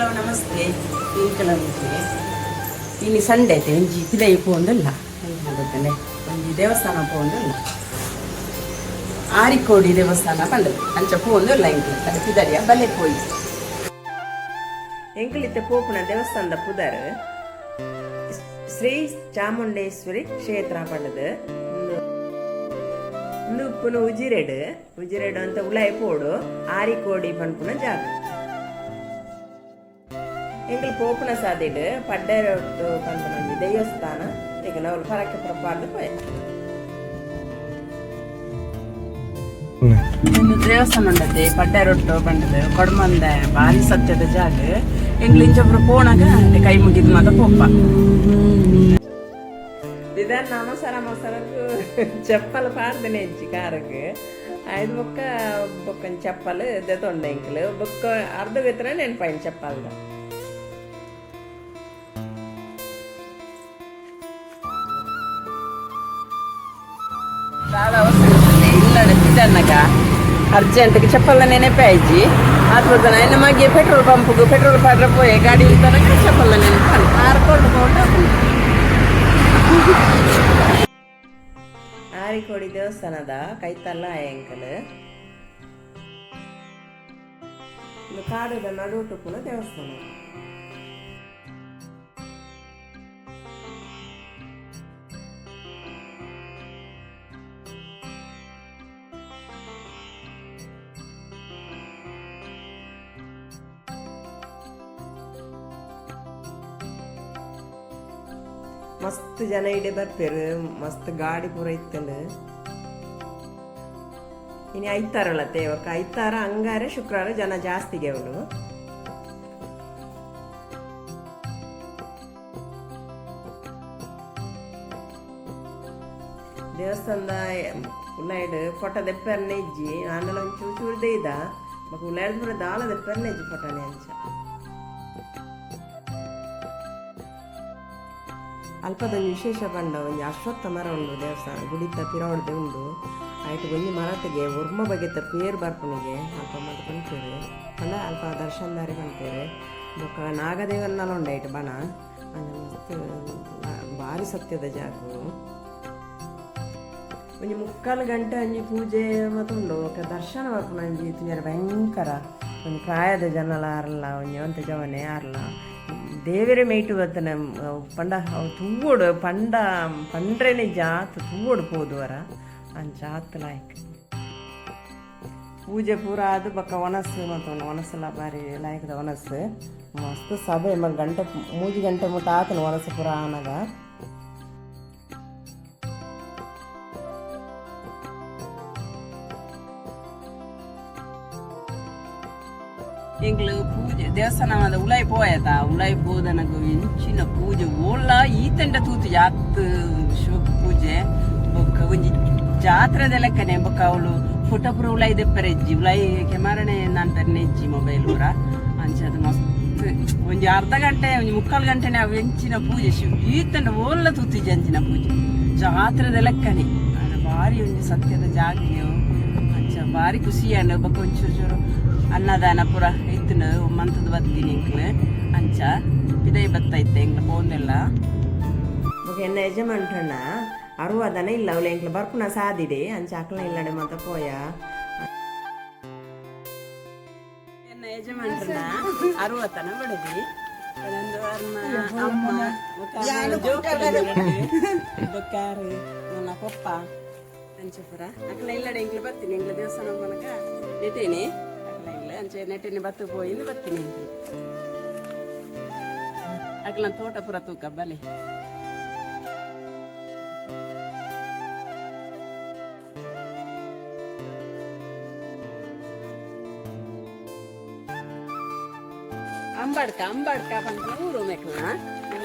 ನಮಸ್ತೆ. ಇಂಕಲಂತೆ ಇನ್ನು ಸಂಡೆ ಐತೆ ಒಂಜಿ ಪಿದೈ ಪೋಂದಲ್ಲ ಒಂಜಿ ದೇವಸ್ಥಾನ ಪೋಂದಲ್ಲ ಆರಿಕೋಡಿ ದೇವಸ್ಥಾನ ಬಂದ ಅಂಚ ಪೋಂದಲ್ಲ ಇಂಕ್ಲ ಅದು ಪಿದರಿಯ ಬಲೆ ಪೋಯಿ ಎಂಕ್ಲಿತ್ತೆ ಪೋಪುನ ದೇವಸ್ಥಾನದ ಪುದರ್ ಶ್ರೀ ಚಾಮುಂಡೇಶ್ವರಿ ಕ್ಷೇತ್ರ ಪಂಡದು ಉಪ್ಪುನ ಉಜಿರೆಡ್. ಉಜಿರೆಡ್ ಅಂತ ಉಲಾಯಿ ಪೋಡು. ಆರಿಕೋಡಿ ಪನ್ಪುನ ಜಾಗ. ಎಂಕಲ್ ಪೋಪುನ ಸಾದಿಡು ಪಡ್ಡೇರ ಪಂತನೊಂದು ದೇವಸ್ಥಾನ ಈಗ ನಾವು ಹೊರಕ್ಕೆ ಪುರಪಾಡು ಪೋಯ ಒಂದು ದೇವಸ್ಥಾನ ಉಂಡತೆ ಪಡ್ಡೇರೊಟ್ಟು ಬಂಡದ ಕೊಡಮಂದ ಬಾರಿ ಸತ್ಯದ ಜಾಗ ಎಂಗ್ಳು ಇಂಚೊಬ್ರು ಪೋಣಾಗ ಕೈ ಮುಗಿದ ಮಾತ ಪೋಪ ಇದಾದ ನಮಸರ ಮಸರಕ್ಕೆ ಚಪ್ಪಲ್ ಪಾಡ್ದನೆ ಇಂಚಿ ಕಾರಕ್ಕೆ ಐದು ಬೊಕ್ಕ ಬೊಕ್ಕನ ಚಪ್ಪಲ್ ದೆತೊಂಡೆ ಎಂಕಲು ಬೊಕ್ಕ ಅರ್ಧ ವೆತ್ರ ನೆನಪಾಯಿನ ಚಪ್ಪಲ್ದ చాలా అవసరం ఇల్లు పిల్లన్నక అర్జెంట్కి చెప్పాల నేనే పేచి ఆత్మతన ఆయన మాకు పెట్రోల్ పంపుకు పెట్రోల్ పడ్ర పోయే గాడి తనక చెప్పాల నేను ఆరుకోండి పోతే ಆರಿಕೋಡಿ ದೇವಸ್ಥಾನದ ಕೈತಲ್ಲ ಆಯಂಕಲ್ ಇದು ಕಾಡದ ನಡುಟುಕುನ ದೇವಸ್ಥಾನ ಮಸ್ತ್ ಜನ ಇಡೆ ಬರ್ಪೇರು ಮಸ್ತ್ ಗಾಡಿ ಪೂರ ಇತ್ತಂಡು ಇನ್ನು ಐತಾರಲ್ಲ ತೇವಕ್ಕ ಐತಾರ, ಹಂಗಾರೆ ಶುಕ್ರವಾರ ಜನ ಜಾಸ್ತಿಗೆ ಅವಳು ದೇವಸ್ಥಾನದ ಉಲ್ಲಾಯ್ಡ್ ಫೋಟೋ ದೆಪ್ಪರ್ನೆ ಇಜ್ಜಿ, ಆಮೇಲೆ ಒಂದು ಚೂರು ಚೂರು ದೇಯ್ದ ಮಗ ಉಳ್ಳಾಯ್ಡು ಪೂರ ದಾಳ ದೆಪ್ಪರ್ನೆ ಇಜ್ಜಿ ಫೋಟೋನೇ ಅಂಚ. ಅಲ್ಪದೊಂದು ವಿಶೇಷ ಪಂಡ ಒಂಜಿ ಅಶ್ವತ್ಥ ಮರ ಉಂಡು ದೇವಸ್ಥಾನ, ಗುಡಿತ ಪಿರಾವಡ್ದೆ ಉಂಡು ಆಯ್ತು ಒಂಜಿ ಮರತಿಗೆ ಉರ್ಮ ಬಗೆತ ಪೇರ್ ಬರ್ಪುನಿಗೆ. ಅಲ್ಪ ಮತ ಪಂಪೇರು ಅಲ್ಲ, ಅಲ್ಪ ದರ್ಶನದಾರಿ ಪಂಪೇರು ಬೊಕ್ಕ ನಾಗದೇವನಲ್ಲ ಉಂಡು ಆಯ್ತು ಬಣ ಭಾರಿ ಸತ್ಯದ ಜಾಗ ಒಂಜಿ ಮುಕ್ಕಾಲು ಗಂಟೆ ಅಂಜಿ ಪೂಜೆ ಮತ್ತು ಉಂಡು ಬೊಕ್ಕ ದರ್ಶನ ಬರ್ಪುನ ಅಂಜಿ ಭಯಂಕರ. ಒಂದು ಪ್ರಾಯದ ಜನಲ ಆರಲ್ಲ ಒಂಜಿ, ಒಂತ ಜವನೆ ಆರಲ್ಲ ದೇವರೇ ಮೇಯ್ಟು ಬತ್ತನ ಪಂಡ ತೂವೋಡು ಪಂಡ, ಪಂಡ್ರೆನೆ ಜಾತ್ ತೂವೋಡು ಪೋದುವರ ಆ ಜಾತ್ ಲಾಯ್ಕ್. ಪೂಜೆ ಪೂರ ಆದು ಬಕ್ಕ ಒಣಸು ಮತ್ತು ಒಣಸಲ ಬಾರಿ ಲಾಯ್ಕದ ಒಣಸು ಮಸ್ತ್ ಸಭೆ, ಮ, ಗಂಟೆ, ಮೂಜಿ ಗಂಟೆ ಮುಟ್ಟ ಆತನ ಒಣಸು ಪೂರ ಎಂಗ್ಲು ಪೂಜೆ ದೇವಸ್ಥಾನದ ಉಲಾಯಿ உலாய் ಉಲಾಯಿ ಪೋದನಗು ಇಂಚಿನ ಪೂಜೆ ಓಲ್ಲ ಈತಂಡ ತೂತು ಜಾತ್ ಶಿವ ಪೂಜೆ. ಬೊಕ್ಕ ಒಂಜಿ ಜಾತ್ರೆದ ಲೆಕ್ಕನೆ, ಬೊಕ್ಕ ಅವಳು ಫೋಟೋ ಪುರ ಉಲಾಯಿ ದೆಪ್ಪರೆಜ್ಜಿ ಉಲಾಯಿ ಕೆಮಾರನೆ ನಾನು ತರ್ನೆಜ್ಜಿ ಮೊಬೈಲ್ ಪೂರ ಅಂಚದ ಮಸ್ತ್ ಒಂಜಿ ಅರ್ಧ ಗಂಟೆ, ಒಂಜಿ ಮುಕ್ಕಾಲು ಗಂಟೆನೆ ಅವು ಎಂಚಿನ ಪೂಜೆ. ಶಿವ ಈತಂಡ ಓಲ್ಲ ತೂತಿಜ್ಜಿ ಅಂಚಿನ ಪೂಜೆ. ಜಾತ್ರೆದ ಲೆಕ್ಕನೆ. ಭಾರಿ ಒಂಜಿ ಸತ್ಯದ ಜಾಗ ಅಂಚ ಭಾರಿ ಖುಷಿಯನ್ನ ಬೊಕ್ಕ ಒಂಚೂರು ಚೂರು ಅನ್ನದಾನ ಪೂರ ಇತ್ತನ ಮಂತದ ಬತ್ತೀನಿ ಇಂಕ್ಲು ಅಂಚ ಇದೇ ಬತ್ತೈತೆ ಎಂಕ್ಲು ಫೋನೆಲ್ಲ ಎನ್ನ ಯಜಮಾನ್ರಣ್ಣ ಅರುವದನ ಇಲ್ಲ ಅವಳು ಎಂಕ್ಲು ಬರ್ಪುನ ಸಾದಿಡೆ ಅಂಚ ಅಕ್ಲ ಇಲ್ಲಡೆ ಮಾತ ಪೋಯ. ಎನ್ನ ಯಜಮಾನ್ರಣ್ಣ ಅರುವತನ ಬಡದಿ. ಅಮ್ಮ ಬಕ್ಕಾರು ನನ್ನ ಪಪ್ಪ. ಅಂಚಪುರ. ಅಕ್ಲ ಇಲ್ಲಡೆ ಎಂಕ್ಲು ಬರ್ತೀನಿ ಎಂಕ್ಲು ದೇವಸ್ಥಾನ ಅಕ್ಲ ಇಲ್ಲ ಅಂಚೆ ನೆಟ್ಟಿನ ಬತ್ತು ಪೋಯಿಂದು ಬರ್ತೀನಿ ಎಂಕ್ಲು ಅಕ್ಲ ತೋಟ ಪುರ ತೂಕ ಬಲೆ ಅಂಬಾಡ್ಕ ಅಂಬಾಡ್ಕ ಪಂಡ ಊರು ಮೆಕ್ಲ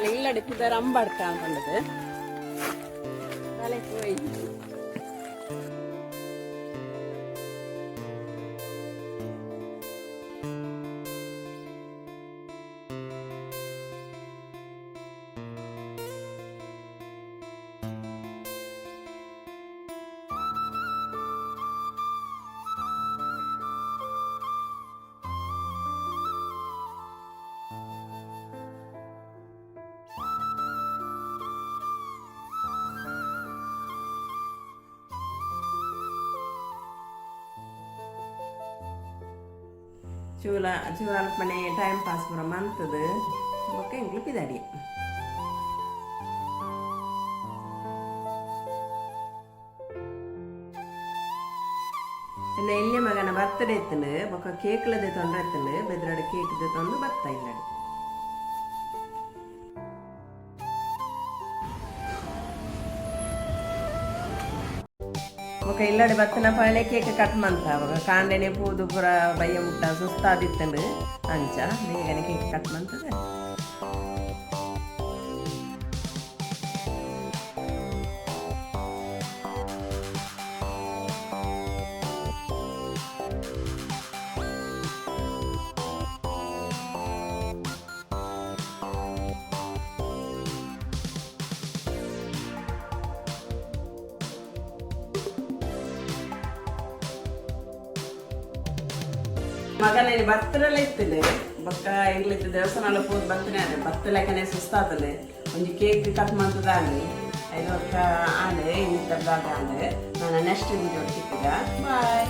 ಇಲ್ಲ ಅಂಬಾಡ್ಕ ಅಂಬಡ್ಕ ಅಂತಂದದು ತಲೆ ಪೋಯಿ ಚೂಲ ಚೂರ ಅಲ್ಪ ಮನೆ ಟೈಮ್ ಪಾಸ್ ಪೂರ ಮಂತದ ಬೊಕ್ಕ ಎಂಕ್ಲು ಪಿದಾಡಿ ಎನ್ನ ಎಲ್ಲಿ ಮಗನ ಬರ್ತಡೇ ಇತ್ತಂಡು ಬೊಕ್ಕ ಕೇಕ್ಲದೆ ತೊಂದ್ರೆ ಇತ್ತಂಡು ಬೆದ್ರಡೆ ಕೇಕ್ ತೊಂದು ಬರ್ತಾ ಇಲ್ಲ ఒక ఇల్లడి బత్తన పళ్ళే కేక్ కట్టమంత ఒక కాండెనే పూదు పుర బయ్య ముట్ట సుస్తాదిత్తండు అంచ ಬೇಗನೆ ಕೇಕ್ ಕಟ್ ಮಾಡ್ತದೆ ಮಗನ ಬರ್ತಲೆಲ್ಲ ಇತ್ತದೆ ಬೊಕ್ಕ ಎಂಗ್ಲಿತ್ತು ದೇವಸ್ಥಾನ ಪೂರ್ ಬರ್ತನೆ ಅದೇ ಬರ್ತಲೆಕ್ಕನೆ ಸುಸ್ತಾತಲೆ ಒಂದು ಕೇಕ್ ಕಟ್ ಮಾಡ್ತದ ಅಲ್ಲಿ ಐದು ವರ್ಷ ಆಂಡೆ ಇನ್ನಿತ್ತ ಆಂಡೆ ನಾನು ನೆಕ್ಸ್ಟ್ ವಿಡಿಯೋ ಸಿಕ್ಕಿದ ಬಾಯ್